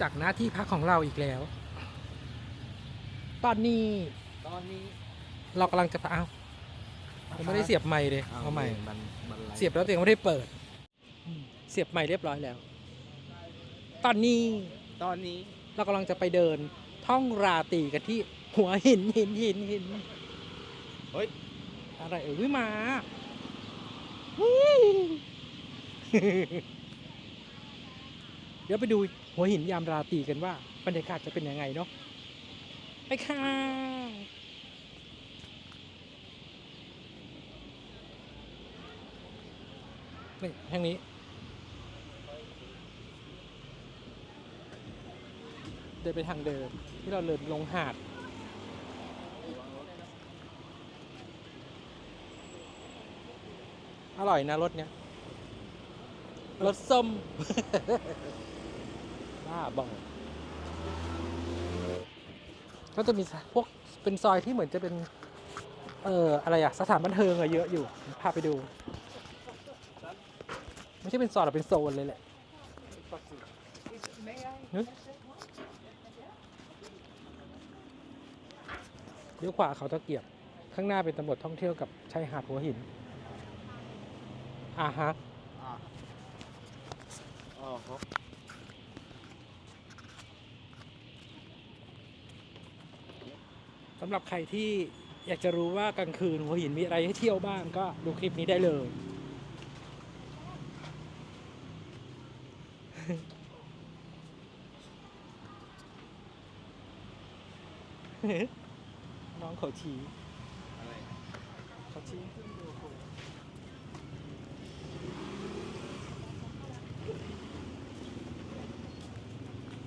จากหน้าที่พักของเราอีกแล้ว ตอนนี้ตอนนี้เรากำลังจะไปเอาผมไม่ได้เสียบไม้เลยเอาใหม่มันมันไลฟ์เสียบแล้วตัวเองไม่ได้เปิดอืมเสียบใหม่เรียบร้อยแล้ว ตอนนี้ตอนนี้เรากำลังจะไปเดินท่องราตรีกันที่หัวหินหินหินหินเฮ้ยอะไรเอ่ยวิมาวู้ เดี๋ยวไปดูหัวหินยามราตรีกันว่าบรรยากาศจะเป็นยังไงเนาะไปค่ะนี่ทางนี้เดินไปทางเดิมที่เราเดินลงหาด อร่อยนะรสเนี้ยรสส้ม บ้าบอกก็จะมีพวกเป็นซอยที่เหมือนจะเป็น เอ่ออะไรอะสถานบันเทิงอะเยอะอยู่ พาไปดู ไม่ใช่เป็นซอยหรอกเป็นโซนเลยแหละนึกเลี้ยวขวาเขาตะเกียบ ข้างหน้าเป็นตำรวจท่องเที่ยวกับชายหาดหัวหิน อ่าฮะอะอ๋อครับ สำหรับใครที่อยากจะรู้ว่ากลางคืนหัวหินมีอะไรให้เที่ยวบ้างก็ดูคลิปนี้ได้เลย น้องเขาชี้อะไรเขาชี้ขึ้นดูคุณ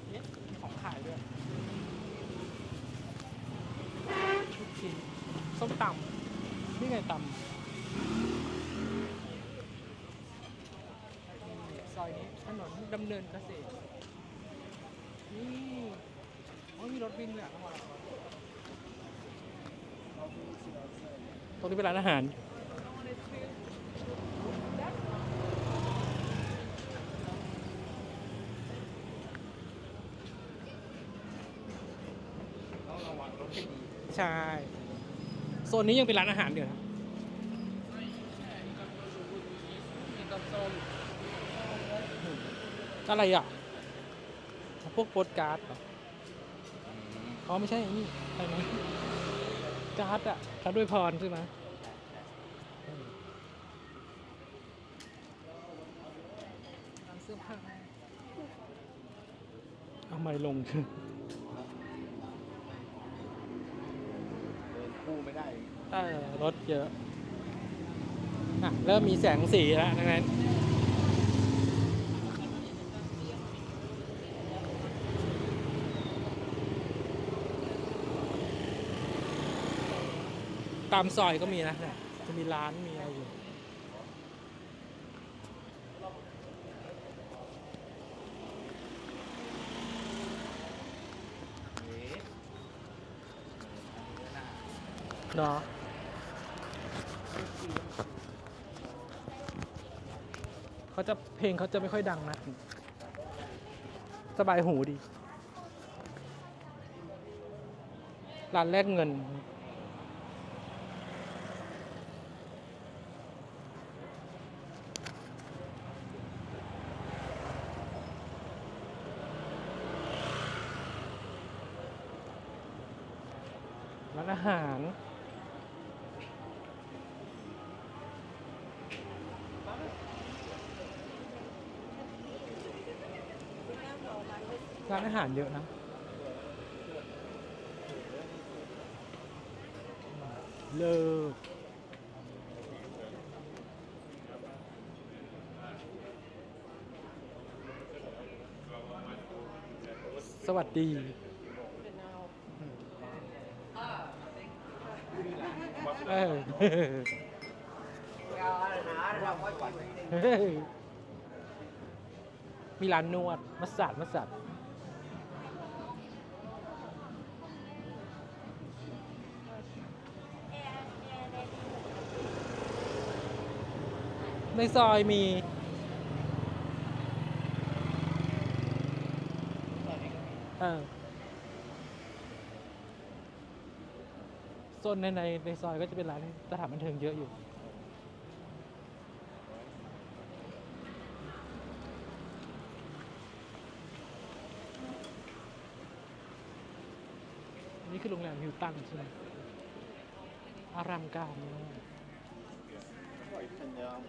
เนี่ยมีของขายด้วยลูกชิ้นส้ม ต่ำนี่ไงตำนี่ซอยนี้ถนนดำเนินเกษตร นี่โอ้ยมีรถวิ่งด้วยอะทั้งตรงนี้เป็นร้านอาหารระวังรถให้ดีใช่ โซนนี้ยังเป็นร้านอาหารอยู่นะมีต้มส้มอะไรอะ พวกโปสการ์ดเหรออ๋อไม่ใช่นี่อะไรนะการ์ดอะการ์ดด้วยพรใช่ไหมร้านเสื้อผ้าเอาไม่ลง เดินคู่ ได้เออรถเยอะอะเริ่มมีแสงสีแล้วดังนั้นตามซอยก็มีนะ จะมีร้านมีอะไรอยู่ เนาะเขาจะเพลงเขาจะไม่ค่อยดังนะ สบายหูดี ร้านแลกเงินร้านอาหาร ร้านอาหารเยอะนะ เลิกสวัสดี เออมีร้านนวด มัสสัดมัสสัด ในซอยมีโซนในในในซอยก็จะเป็นร้านสถานบันเทิงเยอะอยู่นนี้คือโรงแรมฮิลตันใช่ไหมอารามการ มาก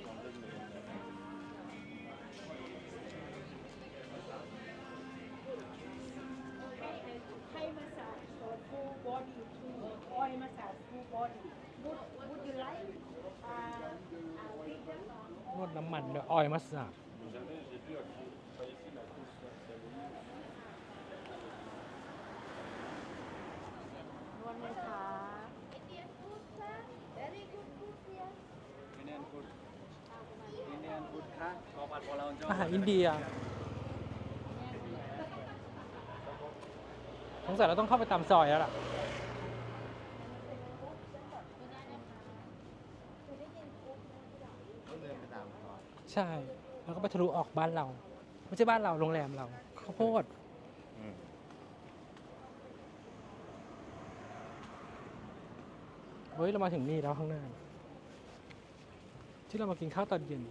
Thai massage for full body too. Oil massage full body. Would Would you like? Uh, uh, vegan นวดน้ำมันด้วยออยล์มัสซาจนวดไหมคะ อินเดียนฟูดอินเดียนฟูดค่ะข อาหารอินเดียสงสัยเราต้องเข้าไปตามซอยแล้วล่ะใช่ แล้วก็ไปทะลุออกบ้านเรา ไม่ใช่บ้านเราโรงแรมเราข้าวโพดเฮ้ย เรามาถึงนี่แล้วข้างหน้า ที่เรามากินข้าวตอนเย็น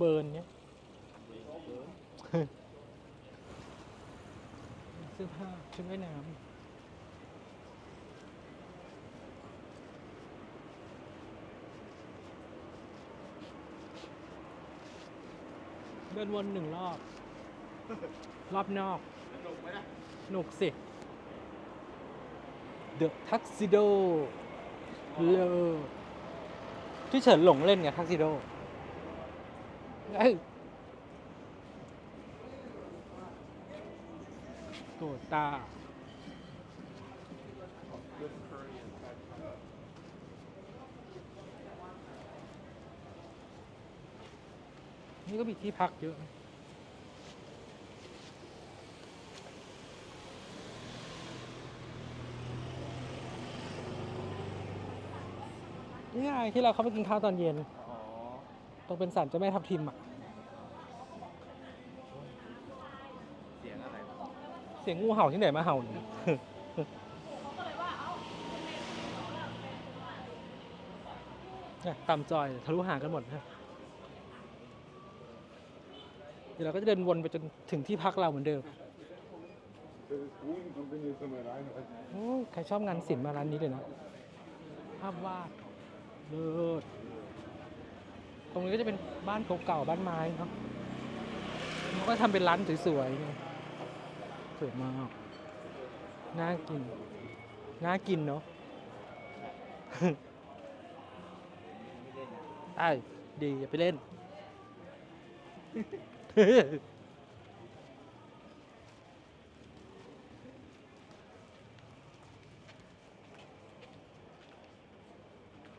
เบิร์นเนี้ยเสื้อผ้าชุดว่ายน้ำเดินวนหนึ่งรอบ รอบนอกสนุกไหมล่ะหนุกสิ The Tuxedo เลอที่เฉินหลงเล่นไง Tuxedo เอ้ยโกตานี่ก็มีที่พักเยอะนะนี่ไงที่เราเข้าไปกินข้าวตอนเย็น อ๋อตรงเป็นสันเจะแม่ทับทิมอะ เสียงอะไรวะเสียงงูเห่าที่ไหนมาเห่าเนี่ย เนี่ยตามจอยทะลุหางกันหมดนะเดี๋ยวเราก็จะเดินวนไปจนถึงที่พักเราเหมือนเดิม โอ้ยใครชอบงานศิลป์มาร้านนี้เลยนะภาพวาดเลิศ ตรงนี้ก็จะเป็นบ้านเก่าๆบ้านไม้เนาะมันก็ทำเป็นร้านสวยๆไงสวยมากน่ากินน่ากินเนาะไอ้ดีอย่าไปเล่น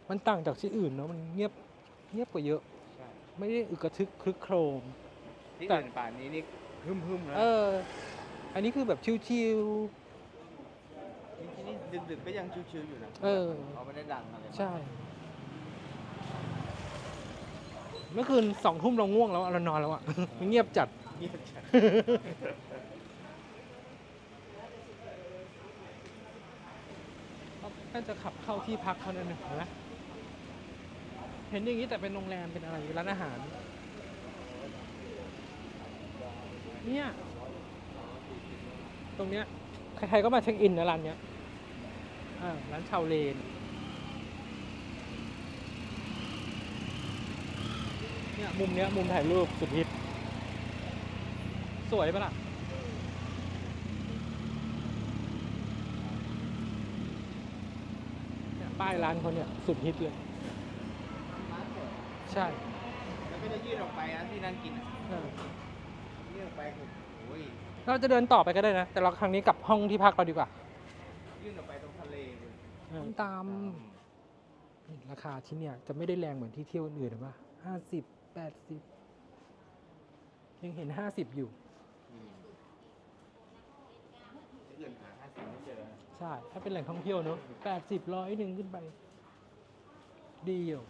มันต่างจากที่อื่นเนาะมันเงียบ เงียบกว่าเยอะ ใช่ไม่ได้อึกกระทึกคลึกโครม ที่แต่ อื่นป่านนี้นี่ฮึ่มฮึ่มๆนะเออ อันนี้คือแบบชิว ที่นี่ดึกๆก็ยังชิวๆอยู่นะเออ เขาไม่ได้ดังอะไรๆใช่ เมื่อคืนสองทุ่มเราง่วงแล้วเรานอนแล้วอะมันเงียบจัด เงียบจัดน่าจะขับเข้าที่พักเขานั่นนะเห็นไหม เห็นอย่างนี้แต่เป็นโรงแรมเป็นอะไรร้านอาหาร เนี่ย ตรงเนี้ยใครๆก็มาเช็คอินนะร้านเนี้ยอ่าร้านชาวเลนเนี่ยมุมเนี้ยมุมถ่ายรูปสุดฮิตสวยปะล่ะเนี่ยป้ายร้านเขาเนี่ยสุดฮิตเลย ใช่แล้วก็จะยื่นออกไปนะที่นั่งกินอะเออยื่นออกไปคือโอ้ยเราจะเดินต่อไปก็ได้นะ แต่เราครั้งนี้กลับห้องที่พักเราดีกว่ายื่นออกไปตรงทะเลเลยตาม ราคาที่เนี่ยจะไม่ได้แรงเหมือนที่เที่ยวอื่นหรือว่าห้าสิบแปดสิบยังเห็นห้าสิบอยู่ อืมที่อื่นหาห้าสิบไม่เจอนะใช่ ถ้าเป็นแหล่งท่องเที่ยวเนอะแปดสิบร้อยหนึ่งขึ้นไป ดีอยู่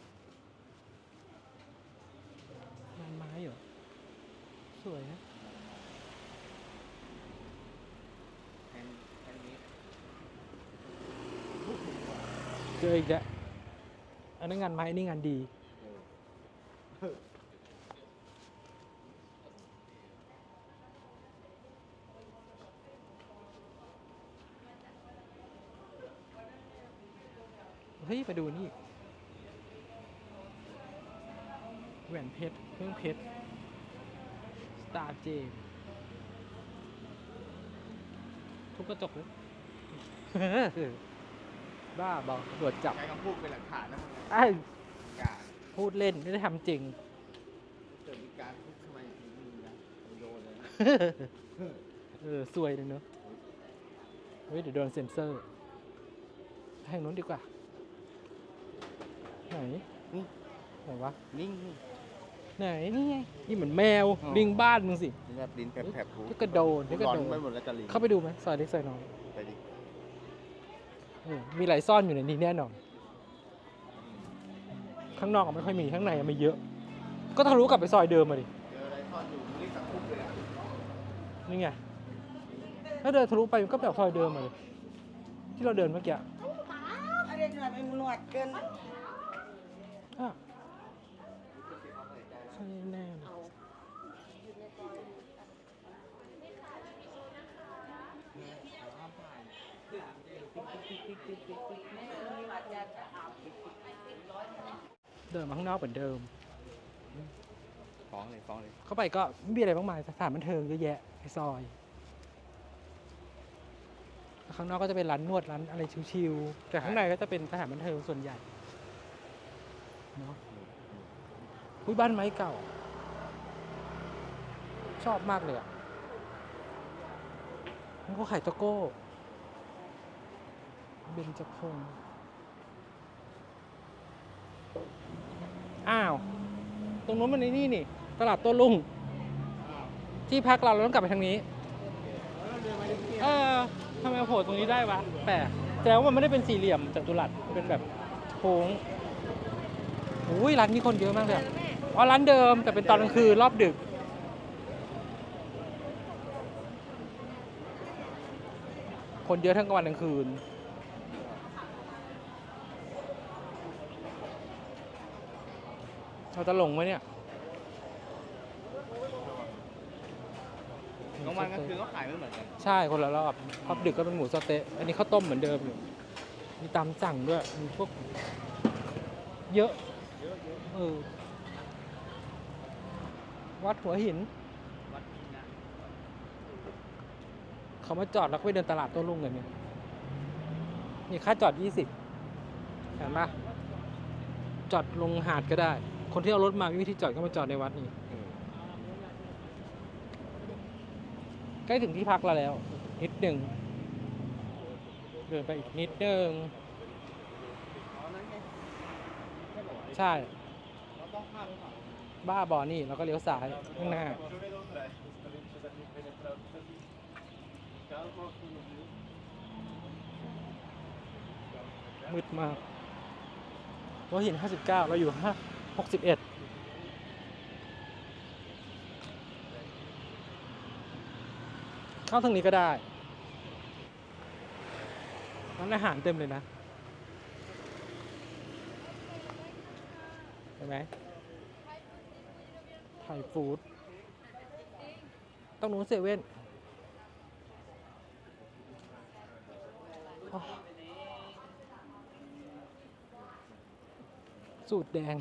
งานไม้เหรอ สวยนะแอนแอนนี้เจออีกแล้วอันนั้นงานไม้นี่งานดี เฮ้ย ไปดูนี่ แหวนเพชรเครื่องเพชรสตาร์เจทุกกระจกเลย บ้าบอกตรวจจับใช้คำพูดเป็นหลักฐานนะมึงไอ้ยการพูดเล่นไม่ได้ทำจริงเกิดมีการทุกทำไมถึงมีนะโดนเลยนะเออซวยเลยเนอะเฮ้ยเดี๋ยวโดนเซ็นเซอร์ให้นู้นดีกว่า ไหน นี่ ไหนวะ นิ่ง ไหนนี่ไงนี่เหมือนแมวอ๋อ ลิงบ้านมึงสิ นี่แบบลิ้นแผลบๆกูนี่กระโดดนี่กระร้อนโดด ไปหมดแล้วจะลิ้นเข้าไปดูไหมซอยเล็กซอยน้อยไปดิเออมีหลายซ่อนอยู่ในนี้แน่นอน ข้างนอกอะไม่ค่อยมีข้างในอะมีเยอะ ก็ทะลุกลับไปซอยเดิมมาดิ เจออะไรทอดอยู่มึงรีบสักคุกเลยอะนี่ไง ถ้าเดินทะลุไปมันก็แบบซอยเดิมมาเลยที่เราเดินเมื่อกี้ อะ Ada yang nak menguatkan อะใช่แน่เลย เดินมาข้างนอกเหมือนเดิม ฟ้องเลยฟ้องเลย เข้าไปก็ไม่มีอะไรมากมายสถานบันเทิงเยอะแยะในซอยแล้วข้างนอกก็จะเป็นร้านนวดร้านอะไรชิวๆแต่ข้างในก็จะเป็นสถานบันเทิงส่วนใหญ่เนาะอุ้ยบ้านไม้เก่า ชอบมากเลยอะมันก็ขายตะโก้ เบญจพงศ์อ้าว ตรงนู้นมันในนี่นี่ ตลาดโต้รุ่งที่พักเราเราต้องกลับไปทางนี้ เออทำไมมาโผล่ตรงนี้ได้วะ แปลกแต่ว่ามันไม่ได้เป็นสี่เหลี่ยมจัตุรัส เป็นแบบโค้งอุ้ยร้านนี้คนเยอะมากเลยอ๋อร้านเดิมแต่เป็นตอนกลางคืนรอบดึก คนเยอะทั้งกลางวันกลางคืน เราจะหลงไหมเนี่ยกลางวันกลางคืนก็ขายไม่เหมือนกัน ใช่คนละรอบรอบดึกก็เป็นหมูสะเต๊ะ อันนี้ข้าวต้มเหมือนเดิมอยู่ มีตามสั่งด้วย มีพวก เยอะ เออ วัดหัวหินวัดนี้นะเขามาจอดแล้วก็ไปเดินตลาดโต้รุ่งกันเนี่ย นี่ค่าจอดยี่สิบเห็นปะจอดลงหาดก็ได้ คนที่เอารถมาไม่มีที่จอดก็มาจอดในวัดนี่เออใกล้ถึงที่พักเราแล้ว นิดหนึ่งเดินไปอีกนิดหนึ่งอ๋อนั่นไงใช่ป่าวะใช่เราต้องข้ามหรือเปล่าบ้าบอนี่แล้วก็เลี้ยวซ้ายข้างหน้า มืดมากหัวหิน59 เราอยู่5 61เข้าทางนี้ก็ได้ร้านอาหารเต็มเลยนะเห็นไหมไทยฟู้ดต้องนู้นเซเว่นสูตรแดง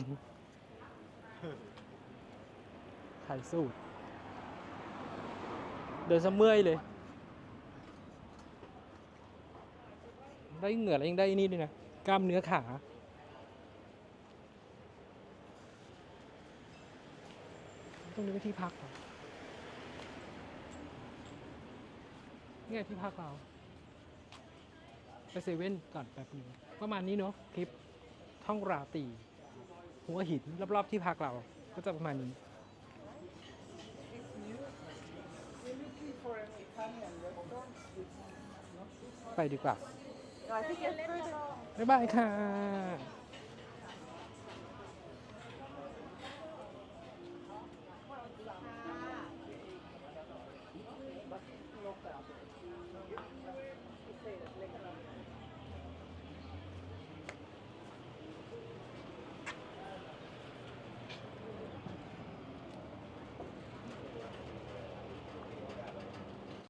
ไข่สูตร เดินซะเมื่อยเลย ได้เหงื่อแล้วยังได้นี่ด้วยนะ กล้ามเนื้อขาตรงนี้เป็นที่พักเหรอนี่ยที่พักเรา ไปเซเว่นก่อนแป๊บนึงประมาณนี้เนาะคลิปท่องราตรีหัวหินรอบๆที่พักเราก็จะประมาณนี้ ไปดีกว่า No, I think it's further. บ๊ายบายค่ะ